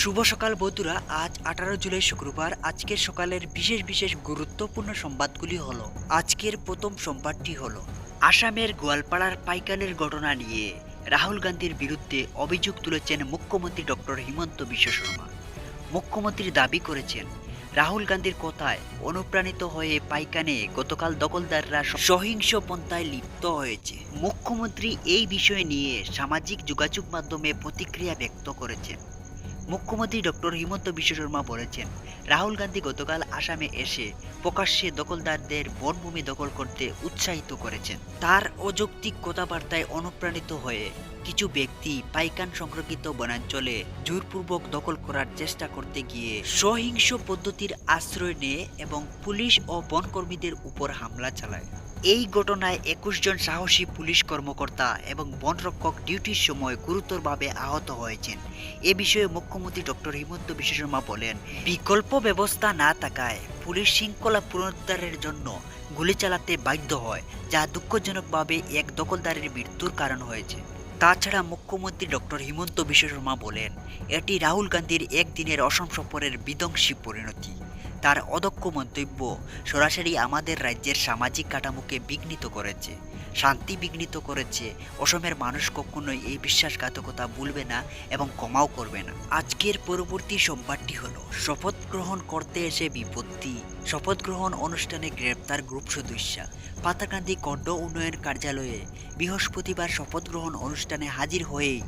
শুভ সকাল বন্ধুরা, আজ আঠারো জুলাই শুক্রবার। আজকের সকালের বিশেষ বিশেষ গুরুত্বপূর্ণ সংবাদগুলি হল, আজকের প্রথম সংবাদটি হল, আসামের গোয়ালপাড়ার পাইকানের ঘটনা নিয়ে। রাহুল গান্ধীর বিরুদ্ধে অভিযোগ তুলেছেন মুখ্যমন্ত্রী ডক্টর হিমন্ত বিশ্ব শর্মা। মুখ্যমন্ত্রী দাবি করেছেন, রাহুল গান্ধীর কথায় অনুপ্রাণিত হয়ে পাইকানে গতকাল দখলদাররা সহিংস পন্থায় লিপ্ত হয়েছে। মুখ্যমন্ত্রী এই বিষয় নিয়ে সামাজিক যোগাযোগ মাধ্যমে প্রতিক্রিয়া ব্যক্ত করেছেন। মুখ্যমন্ত্রী ডক্টর হিমন্ত বিশ্ব শর্মা বলেছেন, রাহুল গান্ধী গতকাল আসামে এসে প্রকাশ্যে দখলদারদের বনভূমি দখল করতে উৎসাহিত করেছেন। তার অযৌক্তিক কথাবার্তায় অনুপ্রাণিত হয়ে কিছু ব্যক্তি পাইকান সংরক্ষিত বনাঞ্চলে জোরপূর্বক দখল করার চেষ্টা করতে গিয়ে সহিংস পদ্ধতির আশ্রয় নেয় এবং পুলিশ ও বনকর্মীদের উপর হামলা চালায়। এই ঘটনায় একুশ জন সাহসী পুলিশ কর্মকর্তা এবং বনরক্ষক ডিউটির সময় গুরুতরভাবে আহত হয়েছেন। এ বিষয়ে মুখ্যমন্ত্রী ডক্টর হিমন্ত বিশ্ব শর্মা বলেন, বিকল্প ব্যবস্থা না থাকায় পুলিশ শৃঙ্খলা পুনরুদ্ধারের জন্য গুলি চালাতে বাধ্য হয়, যা দুঃখজনকভাবে এক দখলদারের মৃত্যুর কারণ হয়েছে। তাছাড়া মুখ্যমন্ত্রী ডক্টর হিমন্ত বিশ্ব শর্মা বলেন, এটি রাহুল গান্ধীর একদিনের অসম সফরের বিধ্বংসী পরিণতি। তার অদক্ষ মন্তব্য সরাসরি আমাদের রাজ্যের সামাজিক কাঠামোকে বিঘ্নিত করেছে, শান্তি বিঘ্নিত করেছে। অসমের মানুষ কখনোই এই বিশ্বাসঘাতকতা ভুলবে না এবং ক্ষমাও করবে না। আজকের পরবর্তী সংবাদটি হল শপথ গ্রহণ করতে এসে বিপত্তি। শপথ গ্রহণ অনুষ্ঠানে গ্রেপ্তার গ্রুপ সদস্যা পাতাকান্দি কণ্ড উন্নয়ন কার্যালয়ে বৃহস্পতিবার শপথ গ্রহণ অনুষ্ঠানে হাজির হয়েই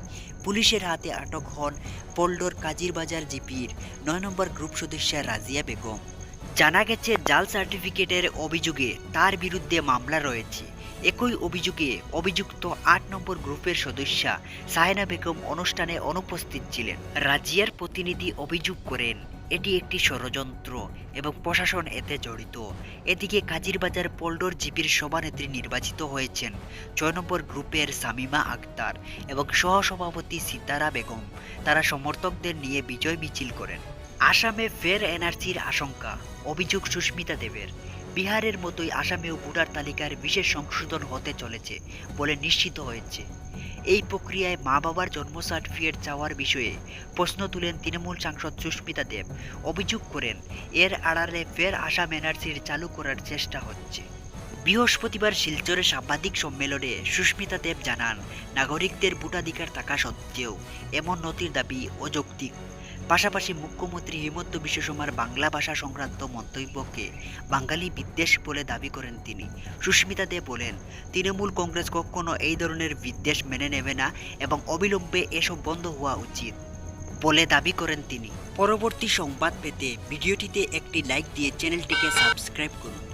পুলিশের হাতে আটক হন পল্ডর কাজিরবাজার জিপির নয় নম্বর গ্রুপ সদস্যা রাজিয়া বেগম। জানা গেছে, জাল সার্টিফিকেটের অভিযোগে তার বিরুদ্ধে মামলা রয়েছে। একই অভিযোগে অভিযুক্ত আট নম্বর গ্রুপের সদস্যা সাহেনা বেগম অনুষ্ঠানে অনুপস্থিত ছিলেন। রাজিয়ার প্রতিনিধি অভিযোগ করেন এটি একটি ষড়যন্ত্র এবং প্রশাসন এতে জড়িত। এদিকে কাজিরবাজার পল্ডর জিপির সভানেত্রী নির্বাচিত হয়েছেন ছয় নম্বর গ্রুপের সামিমা আক্তার এবং সহসভাপতি সিতারা বেগম। তারা সমর্থকদের নিয়ে বিজয় মিছিল করেন। আসামে ফের এনআরসির আশঙ্কা, অভিযোগ সুস্মিতা দেবের। বিহারের মতোই আসামেও ভোটার তালিকার বিশেষ সংশোধন হতে চলেছে বলে নিশ্চিত হয়েছে। এই প্রক্রিয়ায় মা বাবার জন্ম সার্টিফিকেট চাওয়ার বিষয়ে প্রশ্ন তুলেন তৃণমূল সাংসদ সুস্মিতা দেব। অভিযোগ করেন, এর আড়ালে ফের আসাম এনআরসির চালু করার চেষ্টা হচ্ছে। বৃহস্পতিবার শিলচরে সাংবাদিক সম্মেলনে সুস্মিতা দেব জানান, নাগরিকদের ভোটাধিকার থাকা সত্ত্বেও এমন নথির দাবি অযৌক্তিক। পাশাপাশি মুখ্যমন্ত্রী হিমন্ত বিশ্ব শর্মার বাংলা ভাষা সংক্রান্ত মন্তব্যকে বাঙালি বিদ্বেষ বলে দাবি করেন তিনি। সুস্মিতা দে বলেন, তৃণমূল কংগ্রেস কখনো এই ধরনের বিদ্বেষ মেনে নেবে না এবং অবিলম্বে এসব বন্ধ হওয়া উচিত, বলে দাবি করেন তিনি। পরবর্তী সংবাদ পেতে ভিডিওটিতে একটি লাইক দিয়ে চ্যানেলটিকে সাবস্ক্রাইব করুন।